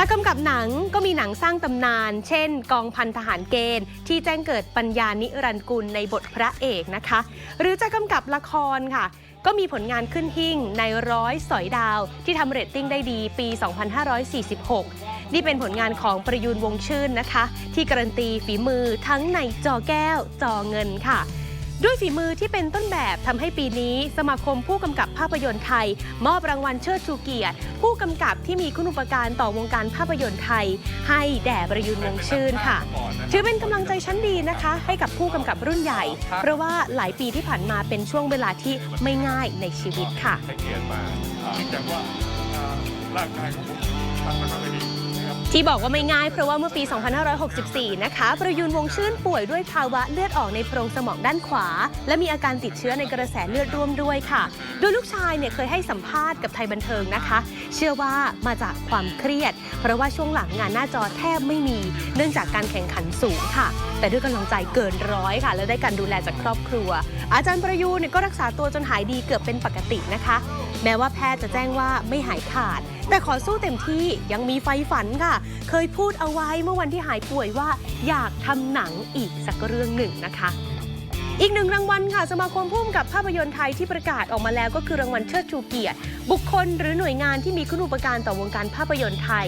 จากกำกับหนังก็มีหนังสร้างตำนาน เช่น กองพันทหารเกณฑ์ ที่แจ้งเกิดปัญญานิรันกุลในบทพระเอกนะคะ หรือจะกำกับละครค่ะ ก็มีผลงานขึ้นหิ่งในร้อยสอยดาว ที่ทำเรตติ้งได้ดีปี 2546 นี่เป็นผลงานของประยูนวงชื่นนะคะ ที่การันตีฝีมือทั้งในจอแก้วจอเงินค่ะ ด้วยฝีมือที่เป็นต้นแบบทำให้ปีนี้ สมาคมผู้กำกับภาพยนตร์ไทย มอบรางวัลเชิดชูเกียรติ ผู้กำกับที่มีคุณอุปการต่อวงการภาพยนตร์ไทย ให้แด่ประยุนวงชื่นค่ะ ถือเป็นกำลังใจชั้นดีนะคะ ให้กับผู้กำกับรุ่นใหญ่ เพราะว่าหลายปีที่ผ่านมาเป็นช่วงเวลาที่ไม่ง่ายในชีวิตค่ะให้เกียรติมาอ่าเนื่ว่าร่างกายของผมทำมันไม่ดี ที่บอกว่าไม่ง่ายเพราะว่าเมื่อปี 2564 นะคะ ประยูนวงชื่นป่วยด้วยภาวะเลือดออกในโพรงสมองด้านขวา และมีอาการติดเชื้อในกระแสเลือดร่วมด้วยค่ะ โดยลูกชายเนี่ยเคยให้สัมภาษณ์กับไทยบันเทิงนะคะ เชื่อว่ามาจากความเครียด เพราะว่าช่วงหลังงานหน้าจอแทบไม่มี เนื่องจากการแข่งขันสูงค่ะ แต่ด้วยกำลังใจเกินร้อยค่ะ และได้การดูแลจากครอบครัว อาจารย์ประยูนเนี่ยก็รักษาตัวจนหายดีเกือบเป็นปกตินะคะ แม้ว่าแพทย์จะแจ้งว่าไม่หายขาด แต่ขอสู้เต็มที่ยังมีไฟฝันค่ะเคยพูดเอาไว้เมื่อวันที่หายป่วยว่าอยากทำหนังอีกสักเรื่องหนึ่งนะคะ อีกหนึ่งรางวัลค่ะ สมาคมพุ่มกับภาพยนตร์ไทยที่ประกาศออกมาแล้วก็คือรางวัลเชิดชูเกียรติ บุคคลหรือหน่วยงานที่มีคุณูปการต่อวงการภาพยนตร์ไทย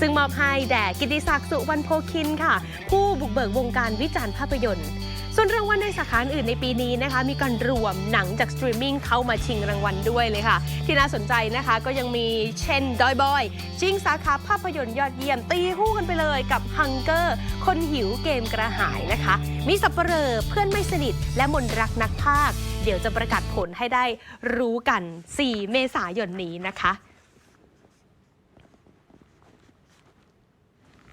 ซึ่งมอบให้แด่กิติศักดิ์สุวรรณโพคินค่ะ ผู้บุกเบิกวงการวิจารณ์ภาพยนตร์ ส่วนรางวัลในสาขาอื่นในปีนี้นะคะ มีการรวมหนังจากสตรีมมิ่งเข้ามาชิงรางวัลด้วยเลยค่ะ ที่น่าสนใจนะคะก็ยังมีเช่นดอยบอยชิงสาขาภาพยนตร์ยอดเยี่ยม ตีคู่กันไปเลยกับฮังเกอร์คนหิวเกมกระหายนะคะ มีสับเปลอเพื่อนไม่สนิท และมนรักนักภาค เดี๋ยวจะประกาศผลให้ได้รู้กัน 4 เมษายนนี้นะคะ